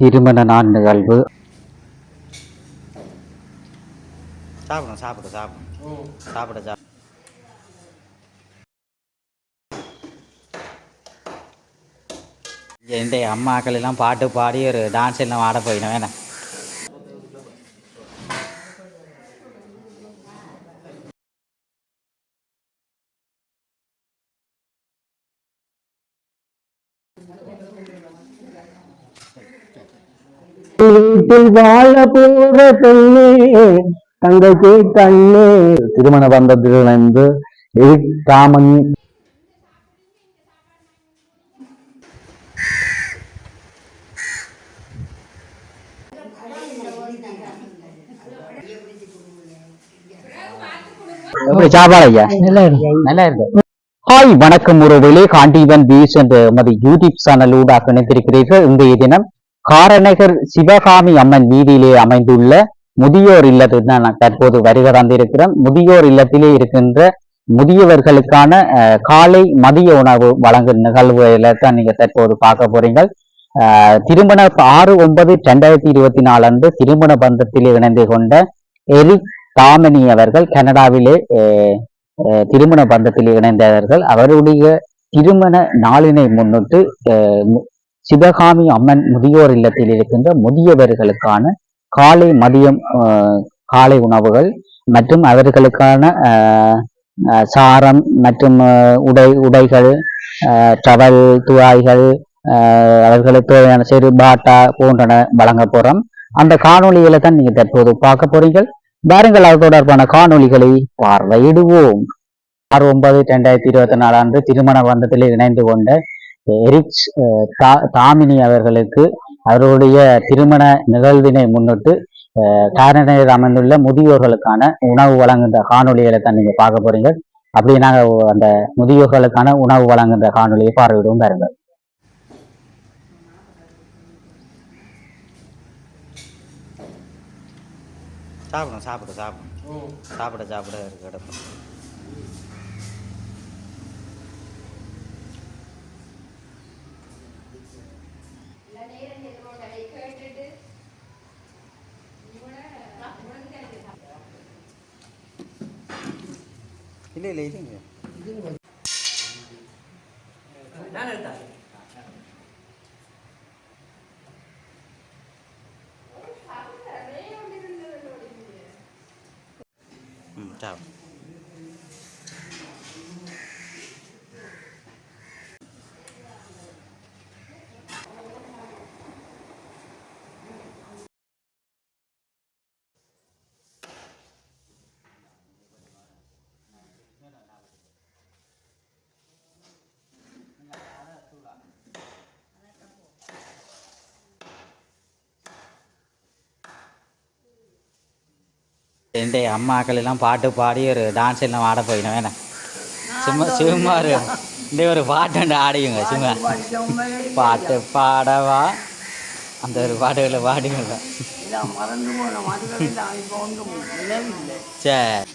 திருமண நாள் நிகழ்வு சாப்பிடும் சாப்பிடு சாப்பிடும் சாப்பிட சாப்பிட. என் அம்மாக்கள் எல்லாம் பாட்டு பாடி ஒரு டான்ஸ் எல்லாம் ஆட போயிடும் வேணாம் வீட்டில் வாழ போற பெண்ணே தங்கச்சி கண்ணே. திருமண பந்தத்தில் இணைந்து எரிக் ராமன் எப்படி சாப்பாடு ஐயா நல்லா இருக்கு. ஹாய் வணக்கம். உறவுகளே காண்டிவன் வீஸ் என்ற எமது யூடியூப் சேனல் ஊடாக இணைந்திருக்கிறீர்கள். இன்றைய தினம் காரநகர் சிவகாமி அம்மன் வீதியிலே அமைந்துள்ள முதியோர் இல்லத்தில் தான் நான் தற்போது வருகை தந்திருக்கிறோம் முதியோர் இல்லத்திலே இருக்கின்ற முதியவர்களுக்கான அஹ், காலை மதிய உணவு வழங்கும் நிகழ்வுகளை தான் நீங்க தற்போது பார்க்க போறீங்க அஹ், திருமண ஆறு ஒன்பது ரெண்டாயிரத்தி இருபத்தி நாலு அன்று திருமண பந்தத்திலே இணைந்து கொண்ட எரிக் தாமனி அவர்கள் கனடாவிலே திருமண பந்தத்தில் இணைந்தவர்கள் அவருடைய திருமண நாளினை முன்னிட்டு சிவகாமி அம்மன் முதியோர் இல்லத்தில் இருக்கின்ற முதியவர்களுக்கான காலை மதியம் காலை உணவுகள் மற்றும் அவர்களுக்கான அஹ், சாரம் மற்றும் உடை உடைகள் டவல் துவாய்கள் அவர்களுக்கு தேவையான சிறு பாட்டா போன்றன வழங்க போறோம் அந்த காணொளிகளை தான் நீங்க தற்போது பார்க்க போறீங்கள் பாருங்கள் அது தொடர்பான காணொலிகளை பார்வையிடுவோம். ஆறு ஒன்பது ரெண்டாயிரத்தி இருபத்தி நாலு அன்று திருமண பந்தத்தில் இணைந்து கொண்ட எரிக்ஸ் தா- தாமினி அவர்களுக்கு அவருடைய திருமண நிகழ்வினை முன்னிட்டு அஹ், அமைந்துள்ள முதியோர்களுக்கான உணவு வழங்குகின்ற காணொளிகளை தான் நீங்க பார்க்க போறீங்க. அப்படி நாங்க அந்த முதியோர்களுக்கான உணவு வழங்குகின்ற காணொளியை பார்வையிடுவோம். பாருங்கள் சாப்பிடும் சாப்பிடு சாப்பிடும் சாப்பிட சாப்பிட கிடக்கும் இல்லை இல்லை இதுங்க அம்மாக்கள் எல்லாம் பாட்டு பாடி ஒரு டான்ஸ் எல்லாம் ஆட போயிடும் வேணாம் சும்மா சும்மா ஒரு இந்த ஒரு பாட்டு ஆடியுங்க சும்மா. பாட்டு பாடவா? அந்த ஒரு பாட்டுகளை பாடுங்க சரி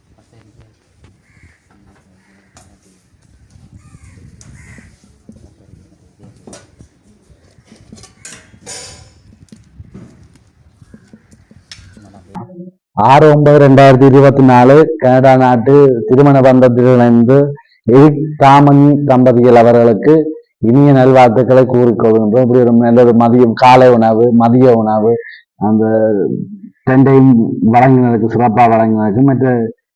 ஆறு ஒன்பது ரெண்டாயிரத்தி இருபத்தி நாலு கனடா நாட்டு திருமண பந்தத்தில் இணைந்து எரிக் தாமன் தம்பதிகள் அவர்களுக்கு இனிய நல்வாழ்த்துக்களை கூறிக்கொள்கின்றோம். இப்படி ஒரு நல்ல மதியம் காலை உணவு மதிய உணவு அந்த ரெண்டையும் வழங்கினதுக்கு சிறப்பாக வழங்கினதுக்கு மற்ற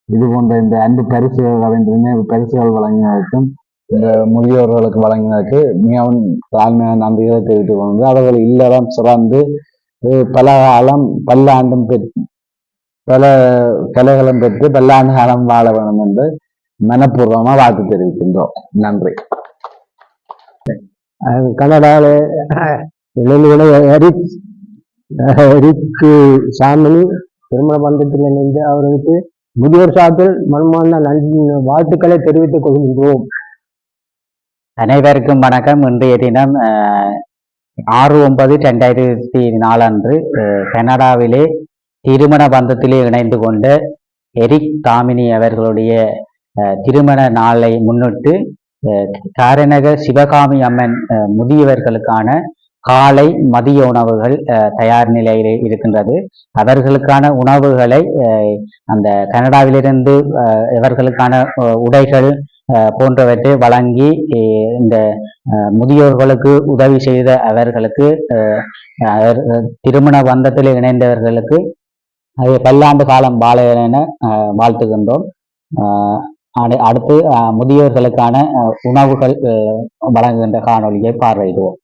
இது போன்ற இந்த அன்பு பரிசுகள் வழங்கின பரிசுகள் வழங்கினதற்கும் இந்த முதியோர்களுக்கு வழங்கினதற்கு மிகவும் தாழ்மையான நன்றிகளை தெரிவித்துக் கொண்டு அவர்கள் இல்லறம் சிறந்து பல காலம் பல்லாண்டும் பெற்று பல கலைகளும் பெற்று பல்லாண்டு காலம் வாழ வேண்டும் என்று மனப்பூர்வமாக வாழ்த்து தெரிவிக்கின்றோம். நன்றி. கனடாவில் இளைஞர்களை எரிக் எரிக்கு சாமி திருமண பந்தத்தில் இணைந்து அவர்களுக்கு முதியோர் சாத்தில் மனமார்ந்த நன்றி வாழ்த்துக்களை தெரிவித்துக் கொள்கின்றோம். அனைவருக்கும் வணக்கம். இன்றைய தினம் அஹ், ஆறு ஒன்பது ரெண்டாயிரத்தி நாலு அன்று கனடாவிலே திருமண பந்தத்திலே இணைந்து கொண்ட எரிக் தாமினி அவர்களுடைய அஹ், திருமண நாளை முன்னிட்டு அஹ், காரநகர் சிவகாமி அம்மன் அஹ், முதியவர்களுக்கான காலை மதிய உணவுகள் தயார் நிலையில் இருக்கின்றது. அவர்களுக்கான உணவுகளை அந்த கனடாவிலிருந்து இவர்களுக்கான உடைகள் போன்றவற்றை வழங்கி இந்த முதியோர்களுக்கு உதவி செய்த அவர்களுக்கு அவர் திருமண பந்தத்தில் இணைந்தவர்களுக்கு பல்லாண்டு காலம் வாழ என வாழ்த்துகின்றோம். அடு- அடுத்து முதியோர்களுக்கான உணவுகள் வழங்குகின்ற காணொலியை பார்வையிடுவோம்.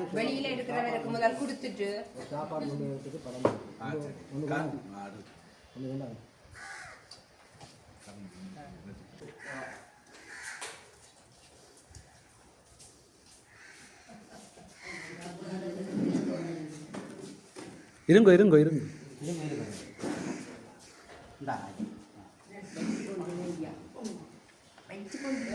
படி இதுல போ- எல்லாம் கொடுத்துருக்கலாமே, இந்த சாப்பாடு இதெல்லாம் கொடுத்துரு. எடுத்து டக்குன்னு எடுத்துட்டு. வெளியில இருக்கிறவருக்கு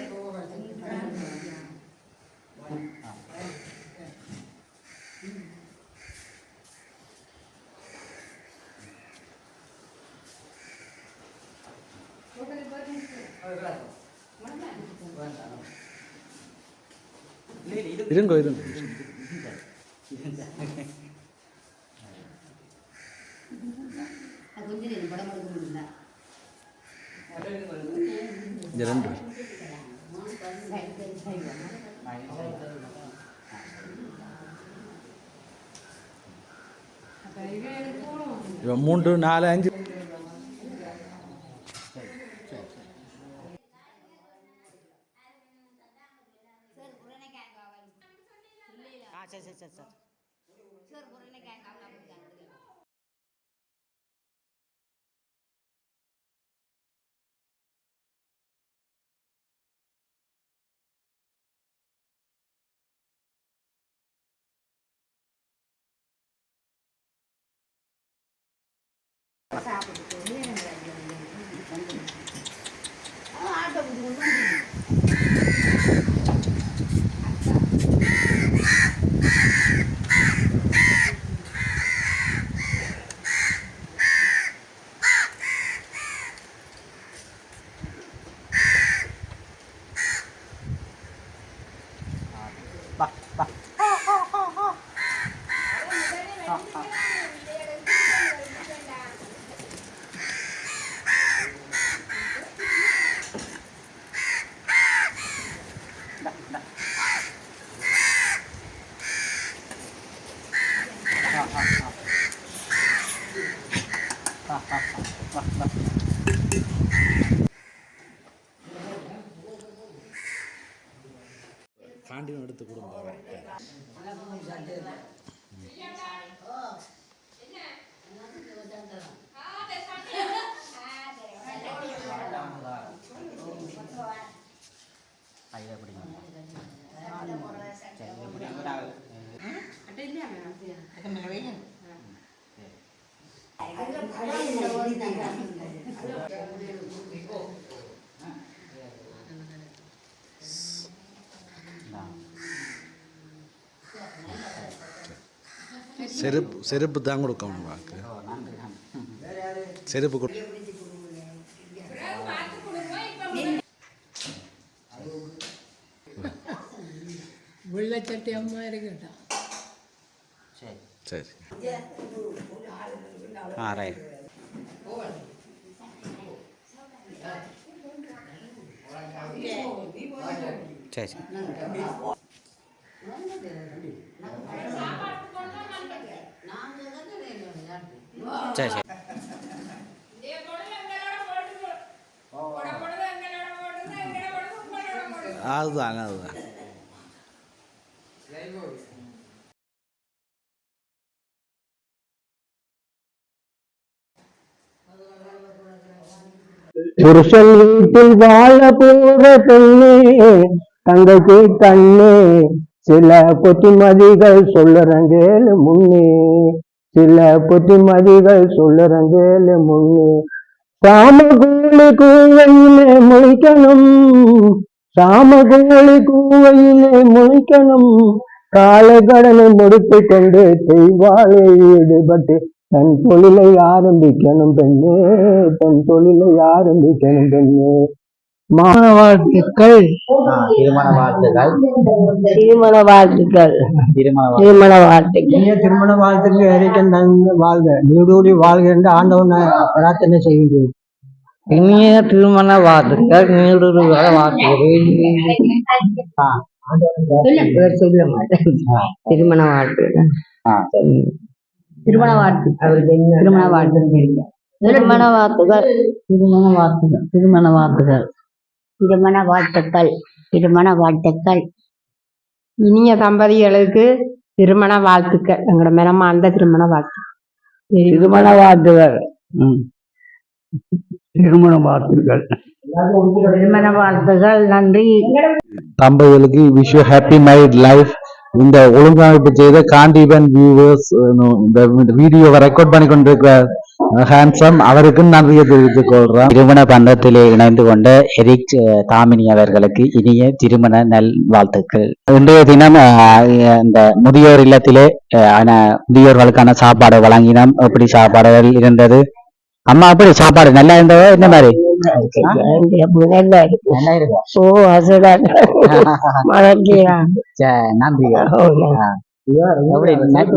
முதல் கொடுத்துட்டு இருங்கோ இருங்கோ இருங்க இருங்கோ இருங்க இந்த ரெண்டு இவன் மூன்று நாலு அஞ்சு சரி சரி சரி சரி காண்டியும் ஐயா எப்படிங்க சரி எப்படி நாங்கள் அட்டை இல்லையா மேம்? செருப்பு செருப்பு தான் கொடுக்கணும் வாக்கு. செருப்பு கொடு. வெள்ளச்சட்டி அம்மா இருக்கட்டா சரி. ஆ ரைட் சரி சரி. சரி சரி. அதுதான் அதுதான். புருஷன் வீட்டில் வாழ போற பெண்ணே தங்கச்சி கண்ணே சில பொத்திமதிகள் சொல்லுறங்கேலு முன்னே. சில பொத்திமதிகள் சொல்லுறங்கேலு முன்னே. சாமகோழி கூவையிலே முழிக்கணும். சாமகோழி கூவையிலே முழிக்கணும். காலை கடனை முடித்து கொண்டு தெய்வாளை ஈடுபட்டு தன் தொழிலை ஆரம்பிக்கணும் பெண்ணு தன் தொழிலை ஆரம்பிக்கணும் பெண்ணு. மான வாழ்த்துக்கள் திருமண வாழ்த்துக்கள். திருமண வாழ்த்துக்கள். திருமண வாழ்த்து திருமண வாழ்த்துக்கள். திருமண வாழ்த்துக்கள் வரைக்கும் வாழ்க. நீடூடி வாழ்க என்று ஆண்டவனை பிரார்த்தனை செய்கின்றேன் இனிய திருமண வாழ்த்துக்கள் நீடூடி வாழ வாழ்த்துகிறேன் சொல்ல மாட்டேன். திருமண வாழ்த்துக்கள். திருமண வாழ்த்து. திருமண வாழ்த்து. திருமண வாழ்த்துகள் திருமண வாழ்த்துகள் திருமண வாழ்த்துகள் திருமண வாழ்த்துக்கள் திருமண வாழ்த்துக்கள். இனிய தம்பதிகளுக்கு திருமண வாழ்த்துக்கள். எங்களோட மனமார்ந்த திருமண வாழ்த்து. திருமண வாழ்த்துகள். திருமண வாழ்த்துக்கள். திருமண வாழ்த்துகள் நன்றி. தம்பதிகளுக்கு wish you happy married life இந்த ஒழுங்கமைப்பு செய்த காண்டீபன் வியூவர்ஸ் uh, இந்த வீடியோவை ரெக்கார்ட் பண்ணி கொண்டிருக்கிற ஹேண்ட்ஸம் uh, அவருக்கு நன்றியை தெரிவித்துக் கொள்றோம். திருமண பந்தத்திலே இணைந்து கொண்ட எரிக் uh, தாமினி அவர்களுக்கு இனிய திருமண நல் வாழ்த்துக்கள். இன்றைய தினம் அஹ், இந்த முதியோர் இல்லத்திலே ஆன முதியோர்களுக்கான சாப்பாடு வழங்கினோம். எப்படி சாப்பாடுகள் இருந்தது? அம்மா எப்படி சாப்பாடு நல்லா இருந்ததோ என்ன மாதிரி? நல்லா இருக்கு? நல்லா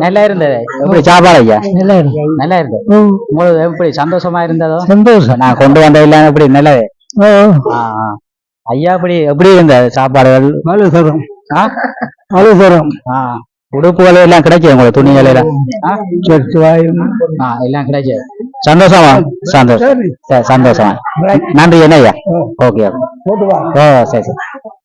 நல்லா இருந்தது? எப்படி சாப்பாடு ஐயா? நல்லா இருக்கு. நல்லா இருந்தது உங்களுக்கு எப்படி சந்தோஷமா இருந்ததோ? சந்தோஷம். நான் கொண்டு வந்த இல்ல எப்படி நல்லது. ஐயா எப்படி எப்படி இருந்தது சாப்பாடுகள்? அலுசரம் ஆ? அலுசரம் ஆ, உடுப்புகள் எல்லாம் கிடைக்கும் உங்களுக்கு துணிகள் எல்லாம்? எல்லாம் கிடைக்கும் சந்தோஷமா? சந்தோஷம்? சந்தோஷமா நன்றி என்ன ஐயா ஓகே வா. ஓ சரி சரி.